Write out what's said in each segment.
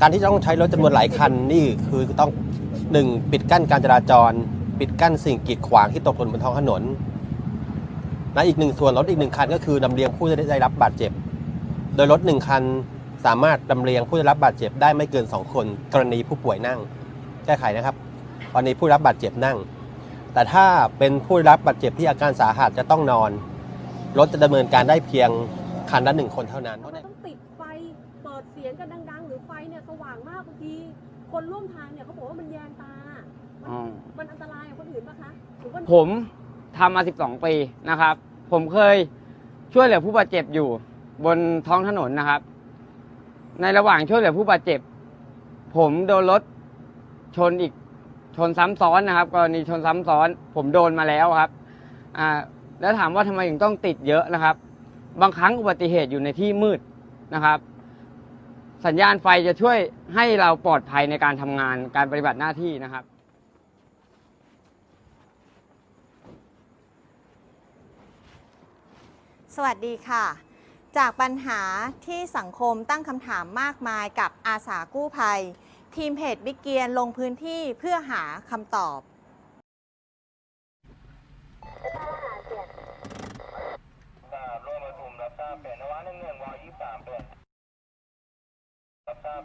การที่ต้องใช้รถจำนวนหลายคันนี่คือต้องหนึ่งปิดกั้นการจราจร ปิดกั้นสิ่งกีดขวางที่ตกหล่นบนท้องถนนนะอีกหนึ่งส่วนรถอีกหนึ่งคันก็คือลำเลียงผู้ได้รับบาดเจ็บ โดยรถหนึ่งคันสามารถลำเลียงผู้ได้รับบาดเจ็บได้ไม่เกิน 2 คน กรณีผู้ป่วยนั่ง แก้ไขนะครับกรณีผู้รับบาดเจ็บนั่ง แต่ถ้าเป็นผู้รับบาดเจ็บที่อาการสาหัสจะต้องนอน รถจะดำเนินการได้เพียงคันละหนึ่งคนเท่านั้น ต้องติดไฟเปิดเสียงกันดัง ว่างมากบางทีคนร่วมทางเนี่ยเขาบอกว่ามันแยงตามันอ๋อ มันอันตรายกับคนอื่นปะคะหรือว่าผมทำมา 12 ปีนะครับ ผมเคยช่วยเหลือผู้บาดเจ็บอยู่บนท้องถนนนะครับ ในระหว่างช่วยเหลือผู้บาดเจ็บ ผมโดนรถชนอีกชนซ้ำซ้อนนะครับกรณีชนซ้ำซ้อน ผมโดนมาแล้วครับอ่าแล้วถามว่าทำไมถึงต้องติดเยอะนะครับ บางครั้งอุบัติเหตุอยู่ในที่มืดนะครับ สัญญาณไฟจะช่วยให้เราปลอดภัยในการทำงานการปฏิบัติหน้าที่นะครับ สวัสดีค่ะ จากปัญหาที่สังคมตั้งคำถามมากมายกับอาสากู้ภัย ทีมเพจบิ๊กเกียนลงพื้นที่เพื่อหาคำตอบ ร่วมประชุมรับทราบแผนนวะหนึ่งหนึ่งวยี่สามเดือน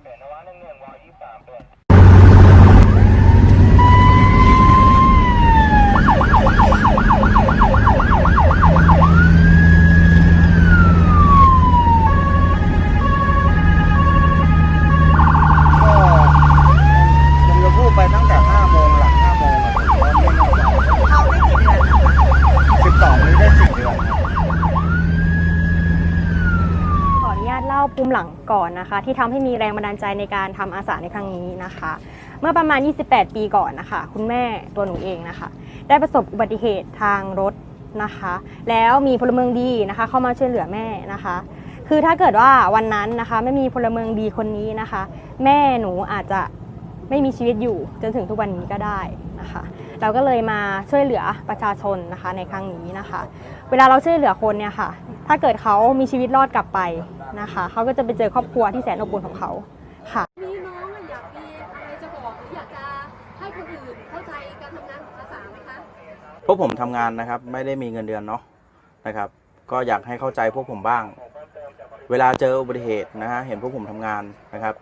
เปลี่ยนนวะหนึ่งหนึ่งวอยี่สามเปลี่ยน ก็ผมจะพูดไปตั้งแต่5โมงหลัง5โมงอะผมก็ไม่แน่ใจ เขาไม่กี่เดือนนะคะ 12นี้ได้4เดือนครับ ขอ อนุญาตเล่าภูมิหลังก่อนนะคะ ที่ทำให้มีแรงบันดาลใจในการทำอาสาในครั้งนี้นะคะ เมื่อประมาณ 28 ปีก่อนนะคะ คุณแม่ตัวหนูเองนะคะ ได้ประสบอุบัติเหตุทางรถนะคะ แล้วมีพลเมืองดีนะคะ เข้ามาช่วยเหลือแม่นะคะ คือถ้าเกิดว่าวันนั้นนะคะไม่มีพลเมืองดีคนนี้นะคะ แม่หนูอาจจะไม่มีชีวิตอยู่จนถึงทุกวันนี้ก็ได้นะคะ เราก็เลยมาช่วยเหลือประชาชนนะคะในครั้งนี้นะคะ เวลาเราช่วยเหลือคนเนี่ยค่ะ ถ้าเกิดเขามีชีวิตรอดกลับไป นะคะ เขาก็จะไปเจอครอบครัวที่แสนอบอุ่นของเขาค่ะมีน้องอะอยากมีอะไรจะบอกหรืออยากจะให้คนอื่นเข้าใจการทำงานของอาสาไหมคะพวกผมทำงานนะครับ ไม่ได้มีเงินเดือนเนาะนะครับ ก็อยากให้เข้าใจพวกผมบ้าง เวลาเจออุบัติเหตุนะฮะเห็นพวกผมทำงานนะครับ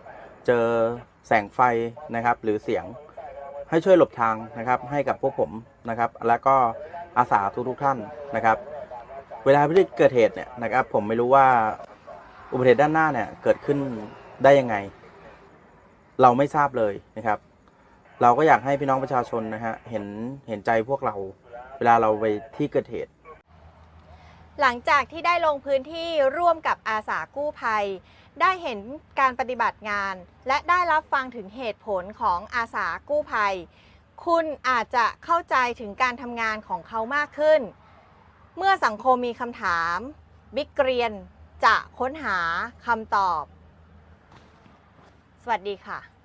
เจอแสงไฟนะครับ หรือเสียงให้ช่วยหลบทางนะครับ ให้กับพวกผมนะครับ แล้วก็อาสาทุกๆท่านนะครับ เวลาที่เกิดเหตุเนี่ยนะครับ ผมไม่รู้ว่า อุบัติเหตุด้านหน้าเนี่ยเกิดขึ้นได้ยังไง เราไม่ทราบเลยนะครับ เราก็อยากให้พี่น้องประชาชนนะฮะเห็นเห็นใจพวกเราเวลาเราไปที่เกิดเหตุ หลังจากที่ได้ลงพื้นที่ร่วมกับอาสากู้ภัย ได้เห็นการปฏิบัติงาน และได้รับฟังถึงเหตุผลของอาสากู้ภัย คุณอาจจะเข้าใจถึงการทำงานของเขามากขึ้น เมื่อสังคมมีคำถาม บิ๊กเกรียน จะค้นหาคำตอบ สวัสดีค่ะ